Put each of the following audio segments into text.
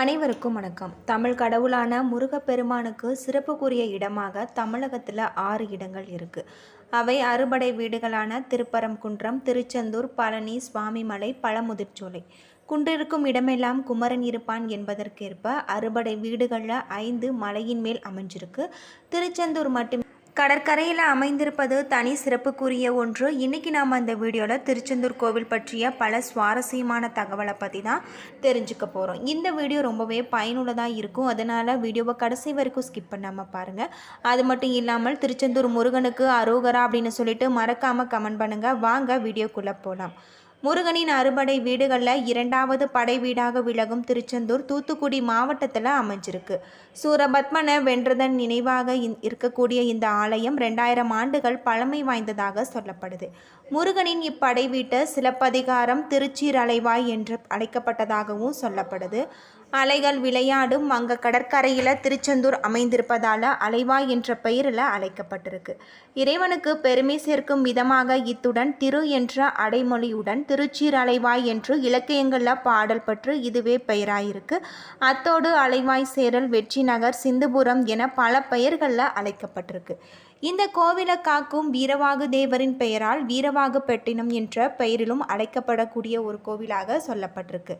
அனைவருக்கும் வணக்கம். தமிழ் கடவுளான முருகப்பெருமானுக்கு சிறப்புக்குரிய இடமாக தமிழகத்தில் ஆறு இடங்கள் இருக்குது அவை அறுபடை வீடுகளான திருப்பரங்குன்றம் திருச்செந்தூர் பழனி சுவாமிமலை பழமுதிர்ச்சோலை. குன்றிருக்கும் இடமெல்லாம் குமரன் இருப்பான் என்பதற்கேற்ப அறுபடை வீடுகளில் ஐந்து மலையின் மேல் அமைஞ்சிருக்கு. திருச்செந்தூர் மட்டும் கடற்கரையில் அமைந்திருப்பது தனி சிறப்புக்குரிய ஒன்று. இன்றைக்கி நாம் அந்த வீடியோவில் திருச்செந்தூர் கோவில் பற்றிய பல சுவாரஸ்யமான தகவலை பற்றி தான் தெரிஞ்சுக்க போகிறோம் இந்த வீடியோ ரொம்பவே பயனுள்ளதாக இருக்கும். அதனால் வீடியோவை கடைசி வரைக்கும் ஸ்கிப் பண்ணாமல் பாருங்கள் அது மட்டும் இல்லாமல் திருச்செந்தூர் முருகனுக்கு அரோகரா அப்படின்னு சொல்லிட்டு மறக்காமல் கமெண்ட் பண்ணுங்கள் வாங்க வீடியோக்குள்ளே போகலாம் முருகனின் அறுபடை வீடுகளில் இரண்டாவது படை வீடாக விலகும் திருச்செந்தூர் தூத்துக்குடி மாவட்டத்தில் அமைஞ்சிருக்கு. சூரபத்மனை வென்றதன் நினைவாக இந்- இருக்கக்கூடிய இந்த ஆலயம் ரெண்டாயிரம் ஆண்டுகள் பழமை வாய்ந்ததாக சொல்லப்படுது. முருகனின் இப்படை வீட்டு சிலப்பதிகாரம் திருச்சீரலைவாய் என்று அழைக்கப்பட்டதாகவும் சொல்லப்படுது. அலைகள் விளையாடும் அங்க கடற்கரையில் திருச்செந்தூர் அமைந்திருப்பதால் அலைவாய் என்ற பெயரில் அழைக்கப்பட்டிருக்கு. இறைவனுக்கு பெருமை சேர்க்கும் விதமாக இத்துடன் திரு என்ற அடைமொழியுடன் திருச்சீர் அலைவாய் என்று இலக்கியங்களில் பாடல் பற்று இதுவே பெயராயிருக்கு. அத்தோடு அலைவாய் சேரல் வெற்றி நகர் சிந்துபுரம் என பல பெயர்களில் அழைக்கப்பட்டிருக்கு. இந்த கோவிலை காக்கும் வீரவாகு தேவரின் பெயரால் வீரவாகு பெட்டினம் என்ற பெயரிலும் அழைக்கப்படக்கூடிய ஒரு கோவிலாக சொல்லப்பட்டிருக்கு.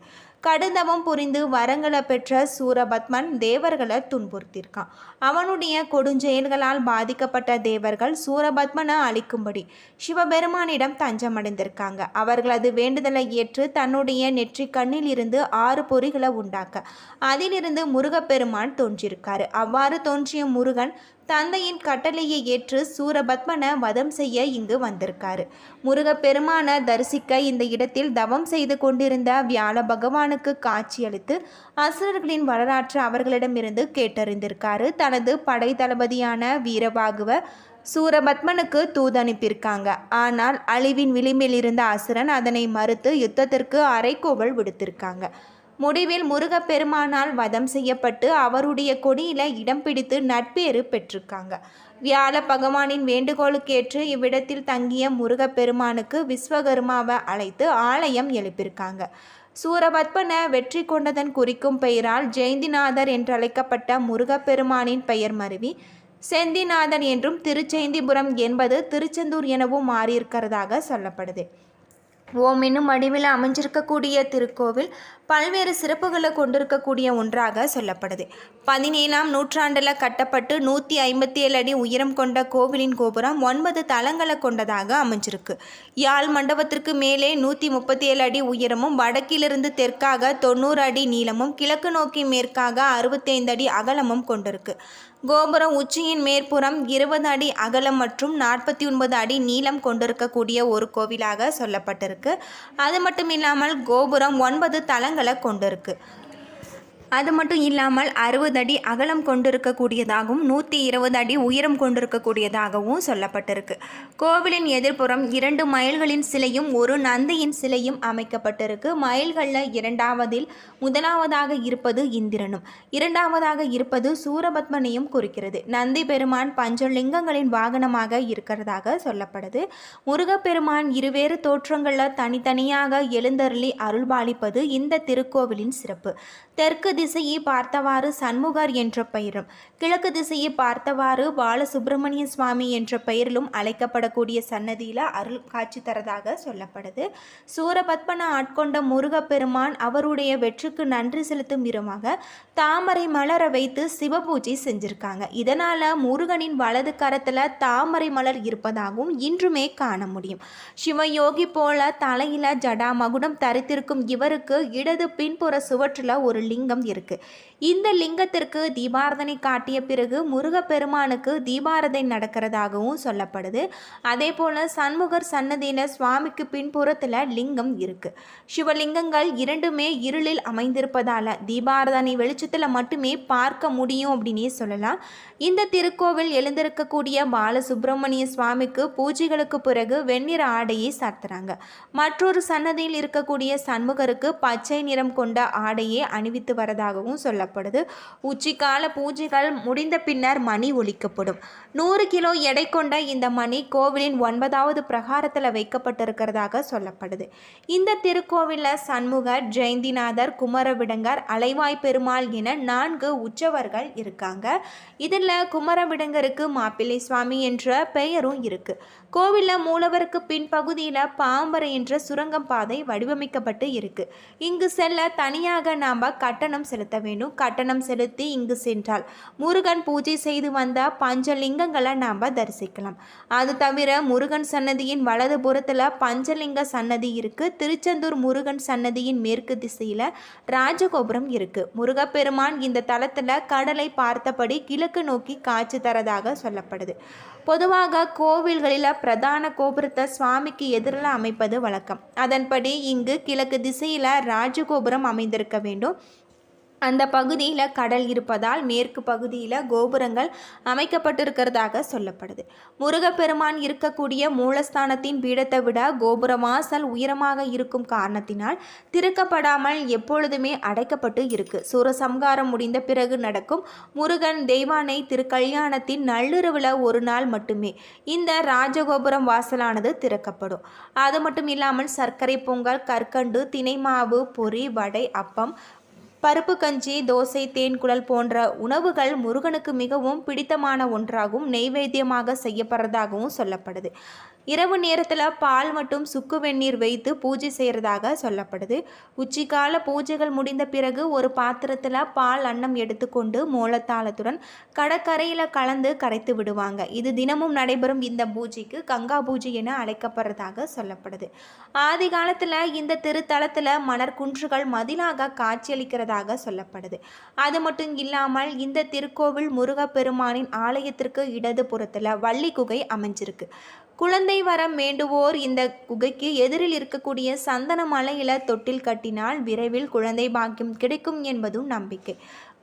கடுந்தவம் புரிந்து வரங்களை பெற்ற சூரபத்மன் தேவர்களை துன்புறுத்தியிருக்கான். அவனுடைய கொடுஞ்செயல்களால் பாதிக்கப்பட்ட தேவர்கள் சூரபத்மனை அழிக்கும்படி சிவபெருமானிடம் தஞ்சமடைந்திருக்காங்க. அவர்களது வேண்டுதலை ஏற்று தன்னுடைய நெற்றி கண்ணில் இருந்து ஆறு பொறிகளை உண்டாக்க அதிலிருந்து முருகப்பெருமான் தோன்றியிருக்காரு. அவ்வாறு தோன்றிய முருகன் தந்தையின் கட்டளையை ஏற்று சூரபத்மனை வதம் செய்ய இங்கு வந்திருக்காரு. முருகப்பெருமான தரிசிக்க இந்த இடத்தில் தவம் செய்து கொண்டிருந்த வியாழ பகவானுக்கு காட்சியளித்து அசுரர்களின் வரலாற்று அவர்களிடமிருந்து கேட்டறிந்திருக்காரு. தனது படை தளபதியான வீரபாகுவ சூரபத்மனுக்கு தூதனுப்பியிருக்காங்க. ஆனால் அழிவின் விளிம்பில் இருந்த அசுரன் அதனை மறுத்து யுத்தத்திற்கு அரைக்கோவல் விடுத்திருக்காங்க. முடிவில் முருகப்பெருமானால் வதம் செய்யப்பட்டு அவருடைய கொடியில இடம் பிடித்து நட்பேறு பெற்றிருக்காங்க. வியாழ பகவானின் வேண்டுகோளுக்கேற்று இவ்விடத்தில் தங்கிய முருகப்பெருமானுக்கு விஸ்வகர்மாவை அழைத்து ஆலயம் எழுப்பியிருக்காங்க. சூரபத்மனை வெற்றி கொண்டதன் குறிக்கும் பெயரால் ஜெயந்திநாதர் என்றழைக்கப்பட்ட முருகப்பெருமானின் பெயர் மருவி செந்திநாதன் என்றும் திருச்செந்திபுரம் என்பது திருச்செந்தூர் எனவும் மாறியிருக்கிறதாக சொல்லப்படுது. ஓம் என்னும் வடிவில் அமைஞ்சிருக்கக்கூடிய திருக்கோவில் பல்வேறு சிறப்புகளை கொண்டிருக்கக்கூடிய ஒன்றாக சொல்லப்படுது. பதினேழாம் நூற்றாண்டில் கட்டப்பட்டு நூற்றி ஐம்பத்தி ஏழு அடி உயரம் கொண்ட கோவிலின் கோபுரம் ஒன்பது தளங்களை கொண்டதாக அமைஞ்சிருக்கு. யாழ் மண்டபத்திற்கு மேலே நூற்றி முப்பத்தி ஏழு அடி உயரமும் வடக்கிலிருந்து தெற்காக தொண்ணூறு அடி நீளமும் கிழக்கு நோக்கி மேற்காக அறுபத்தைந்து அடி அகலமும் கொண்டிருக்கு. கோபுரம் உச்சியின் மேற்புறம் இருபது அடி அகலம் மற்றும் நாற்பத்தி ஒன்பது அடி நீளம் கொண்டிருக்கக்கூடிய ஒரு கோவிலாக சொல்லப்பட்டிருக்கு. அது மட்டும் இல்லாமல் கோபுரம் ஒன்பது தளங்களை கொண்டிருக்கு. அது மட்டும் இல்லாமல் அறுபது அடி அகலம் கொண்டிருக்கக்கூடியதாகவும் நூற்றி இருபது அடி உயரம் கொண்டிருக்கக்கூடியதாகவும் சொல்லப்பட்டிருக்கு. கோவிலின் எதிர்ப்புறம் இரண்டு மயில்களின் சிலையும் ஒரு நந்தியின் சிலையும் அமைக்கப்பட்டிருக்கு. மயில்களில் இரண்டாவதில் முதலாவதாக இருப்பது இந்திரனும் இரண்டாவதாக இருப்பது சூரபத்மனையும் குறிக்கிறது. நந்தி பெருமான் பஞ்சலிங்கங்களின் வாகனமாக இருக்கிறதாக சொல்லப்படுது. முருகப்பெருமான் இருவேறு தோற்றங்களில் தனித்தனியாக எழுந்தருளி அருள்பாலிப்பது இந்த திருக்கோவிலின் சிறப்பு. தெற்கு திசையை பார்த்தவாறு சண்முகர் என்ற பெயரும் கிழக்கு திசையை பார்த்தவாறு பாலசுப்பிரமணிய சுவாமி என்ற பெயரிலும் அழைக்கப்படக்கூடிய சன்னதியில் அருள் காட்சி தரதாக சொல்லப்படுது. சூரபத்மனை ஆட்கொண்ட முருகப்பெருமான் அவருடைய வெற்றிக்கு நன்றி செலுத்தும் விதமாக தாமரை மலர வைத்து சிவபூஜை செஞ்சிருக்காங்க. இதனால் முருகனின் வலது கரத்துல தாமரை மலர் இருப்பதாகவும் இன்றுமே காண முடியும். சிவயோகி போல தலையில ஜடா மகுடம் தரித்திருக்கும் இவருக்கு இடது பின்புற சுவற்றில் ஒரு லிங்கம் இருக்குது இந்த லிங்கத்திற்கு தீபாரதனை காட்டிய பிறகு முருகப்பெருமானுக்கு தீபாரதனை நடக்கிறதாகவும் சொல்லப்படுது. அதே போல சண்முகர் சன்னதியில் சுவாமிக்கு பின்புறத்தில் லிங்கம் இருக்கு. சிவலிங்கங்கள் இரண்டுமே இருளில் அமைந்திருப்பதால தீபாரதனை வெளிச்சத்தில் மட்டுமே பார்க்க முடியும் அப்படின்னே சொல்லலாம். இந்த திருக்கோவில் எழுந்திருக்கக்கூடிய பாலசுப்பிரமணிய சுவாமிக்கு பூஜைகளுக்கு பிறகு வெண்ணிற ஆடையை சாத்துறாங்க. மற்றொரு சன்னதியில் இருக்கக்கூடிய சண்முகருக்கு பச்சை நிறம் கொண்ட ஆடையை அணிவித்து வரதாகவும் போகிறதாகவும் சொல்லப்படுது உச்சிக்கால பூஜைகள் முடிந்த பின்னர் மணி ஒலிக்கப்படும். நூறு கிலோ எடை கொண்ட இந்த மணி கோவிலின் ஒன்பதாவது பிரகாரத்தில் வைக்கப்பட்டிருக்கிறதாக சொல்லப்படுது. இந்த திருக்கோவிலில் சண்முகர் ஜெயந்திநாதர் குமரவிடங்கர் அலைவாய் பெருமாள் என நான்கு உற்சவர்கள் இருக்காங்க. இதில் குமரவிடங்கருக்கு மாப்பிள்ளை சுவாமி என்ற பெயரும் இருக்கு. கோவிலில் மூலவருக்கு பின்பகுதியில் பாம்பரை என்ற சுரங்கம் பாதை வடிவமைக்கப்பட்டு இருக்கு. இங்கு செல்ல தனியாக நாம் கட்டணம் செலுத்த வேண்டும். கட்டணம் செலுத்தி இங்கு சென்றால் முருகன் பூஜை செய்து வந்த பஞ்சலிங்கங்களை நாம் தரிசிக்கலாம். அது தவிர முருகன் சன்னதியின் வலது புறத்தில் பஞ்சலிங்க சன்னதி இருக்குது திருச்செந்தூர் முருகன் சன்னதியின் மேற்கு திசையில் ராஜகோபுரம் இருக்குது முருகப்பெருமான் இந்த தளத்தில் கடலை பார்த்தபடி கிழக்கு நோக்கி காட்சி தரதாக சொல்லப்படுது. பொதுவாக கோவில்களில் பிரதான கோபுரத்தை சுவாமிக்கு எதிரில் அமைப்பது வழக்கம். அதன்படி இங்கு கிழக்கு திசையில் ராஜகோபுரம் அமைந்திருக்க வேண்டும். அந்த பகுதியில் கடல் இருப்பதால் மேற்கு பகுதியில் கோபுரங்கள் அமைக்கப்பட்டிருக்கிறதாக சொல்லப்படுது. முருகப்பெருமான் இருக்கக்கூடிய மூலஸ்தானத்தின் பீடத்தை விட கோபுர வாசல் உயரமாக இருக்கும் காரணத்தினால் திறக்கப்படாமல் எப்பொழுதுமே அடைக்கப்பட்டு இருக்கு. சூரசம்காரம் முடிந்த பிறகு நடக்கும் முருகன் தெய்வானை திருக்கல்யாணத்தின் நள்ளிரவில் ஒரு நாள் மட்டுமே இந்த ராஜகோபுரம் வாசலானது திறக்கப்படும். அது மட்டும் இல்லாமல் சர்க்கரை பொங்கல் கற்கண்டு தினைமாவு பொரி வடை அப்பம் பருப்பு கஞ்சி தோசை தேன்குழல் போன்ற உணவுகள் முருகனுக்கு மிகவும் பிடித்தமான ஒன்றாகவும் நெய்வேத்தியமாக செய்யப்படுறதாகவும் சொல்லப்படுது. இரவு நேரத்தில் பால் மற்றும் சுக்கு வெந்நீர் வைத்து பூஜை செய்கிறதாக சொல்லப்படுது. உச்சிக்கால பூஜைகள் முடிந்த பிறகு ஒரு பாத்திரத்தில் பால் அன்னம் எடுத்துக்கொண்டு மூலத்தாளத்துடன் கடற்கரையில் கலந்து கரைத்து விடுவாங்க. இது தினமும் நடைபெறும் இந்த பூஜைக்கு கங்கா பூஜை என அழைக்கப்படுறதாக சொல்லப்படுது. ஆதி காலத்தில் இந்த திருத்தலத்தில் மணற்குன்றுகள் மதிலாக காட்சியளிக்கிறதாக சொல்லப்படுது. அது மட்டும் இல்லாமல் இந்த திருக்கோவில் முருகப்பெருமானின் ஆலயத்திற்கு இடது புறத்தில் வள்ளி குகை அமைஞ்சிருக்கு. குழந்தை வரம் வேண்டுவோர் இந்த குகைக்கு எதிரில் இருக்கக்கூடிய சந்தன மலையில தொட்டில் கட்டினால் விரைவில் குழந்தை பாக்கியம் கிடைக்கும் என்பதும் நம்பிக்கை.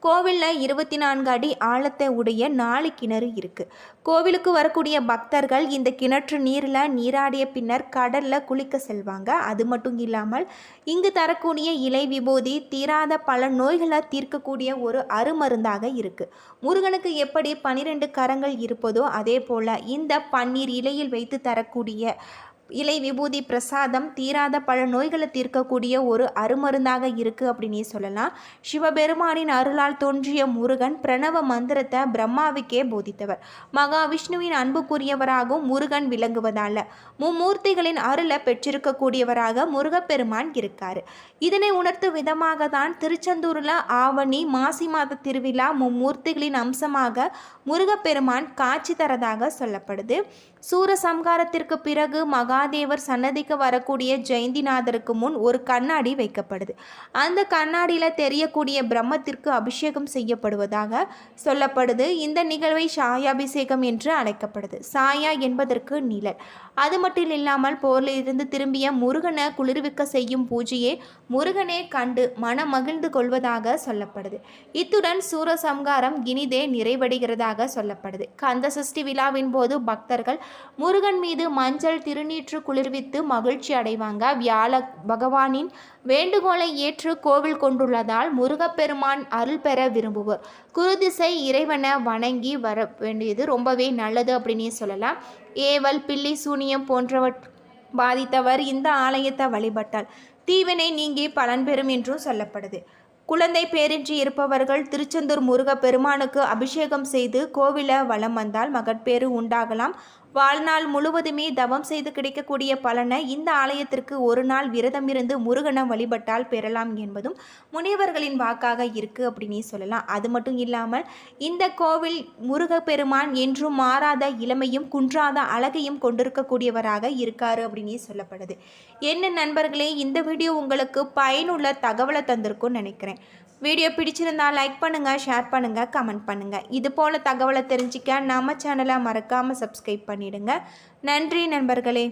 கோவிலில் இருபத்தி நான்கு அடி ஆழத்தை உடைய நாலு கிணறு இருக்குது கோவிலுக்கு வரக்கூடிய பக்தர்கள் இந்த கிணற்று நீரில் நீராடிய பின்னர் கடலில் குளிக்க செல்வாங்க. அது மட்டும் இல்லாமல் இங்கு தரக்கூடிய இலை விபூதி தீராத பல நோய்களை தீர்க்கக்கூடிய ஒரு அருமருந்தாக இருக்குது முருகனுக்கு எப்படி பனிரெண்டு கரங்கள் இருப்பதோ அதே போல் இந்த பன்னீர் இலையில் வைத்து தரக்கூடிய இலை விபூதி பிரசாதம் தீராத பல நோய்களை தீர்க்கக்கூடிய ஒரு அருமருந்தாக இருக்குது அப்படின்னே சொல்லலாம். சிவபெருமானின் அருளால் தோன்றிய முருகன் பிரணவ மந்திரத்தை பிரம்மாவுக்கே போதித்தவர். மகாவிஷ்ணுவின் அன்புக்குரியவராகவும் முருகன் விளங்குவதால. மும்மூர்த்திகளின் அருளை பெற்றிருக்கக்கூடியவராக முருகப்பெருமான் இருக்கார். இதனை உணர்த்தும் விதமாக தான் திருச்செந்தூரில் ஆவணி மாசி மாத திருவிழா மும்மூர்த்திகளின் அம்சமாக முருகப்பெருமான் காட்சி தரதாக சொல்லப்படுது. சூரசம்காரத்திற்கு பிறகு மகாதேவர் சன்னதிக்கு வரக்கூடிய ஜெயந்திநாதருக்கு முன் ஒரு கண்ணாடி வைக்கப்படுது. அந்த கண்ணாடியில் தெரியக்கூடிய பிரம்மத்திற்கு அபிஷேகம் செய்யப்படுவதாக சொல்லப்படுது. இந்த நிகழ்வை சாயாபிஷேகம் என்று அழைக்கப்படுது. சாயா என்பதற்கு நிழல். அது மட்டும் இல்லாமல் போரில் இருந்து திரும்பிய முருகனை குளிர்விக்க செய்யும் பூஜையே முருகனே கண்டு மனம் மகிழ்ந்து கொள்வதாக சொல்லப்படுது. இத்துடன் சூரசம்காரம் இனிதே நிறைவடைகிறதாக சொல்லப்படுது. கந்த சஷ்டி விழாவின் போது பக்தர்கள் முருகன் மீது மஞ்சள் திருநீற்று குளிர்வித்து மகிழ்ச்சி அடைவாங்க. வியாழ பகவானின் வேண்டுகோளை ஏற்று கோவில் கொண்டுள்ளதால் முருகப்பெருமான் அருள் பெற விரும்புவோர். குருதிசை இறைவனை வணங்கி வர வேண்டியது ரொம்பவே நல்லது அப்படின்னே சொல்லலாம். ஏவல் பில்லி சூனியம் போன்றவற் பாதித்தவர் இந்த ஆலயத்தை வழிபட்டால் தீவினை நீங்கி பலன் பெறும் என்றும் சொல்லப்படுது. குழந்தை பேரின்றி இருப்பவர்கள் திருச்செந்தூர் முருக பெருமானுக்கு அபிஷேகம் செய்து கோவில வலம் வந்தால் மகட்பேறு உண்டாகலாம். வாழ்நாள் முழுவதுமே தவம் செய்து கிடைக்கக்கூடிய பலனை இந்த ஆலயத்திற்கு ஒரு நாள் விரதம் இருந்து முருகனை வழிபட்டால் பெறலாம் என்பதும் முனிவர்களின் வாக்காக இருக்கு அப்படின்னே சொல்லலாம். அது மட்டும் இல்லாமல் இந்த கோவில் முருகப்பெருமான் என்றும் மாறாத இளமையும் குன்றாத அழகையும் கொண்டிருக்கக்கூடியவராக இருக்காரு அப்படின்னே சொல்லப்படுது. என்ன நண்பர்களே இந்த வீடியோ உங்களுக்கு பயனுள்ள தகவலை தந்திருக்கும்னு நினைக்கிறேன். வீடியோ பிடிச்சிருந்தா லைக் பண்ணுங்கள் ஷேர் பண்ணுங்கள் கமெண்ட் பண்ணுங்கள் இது போல் தகவலை தெரிஞ்சிக்க நம்ம சேனலை மறக்காமல் சப்ஸ்கிரைப் பண்ணிடுங்க. நன்றி நண்பர்களே.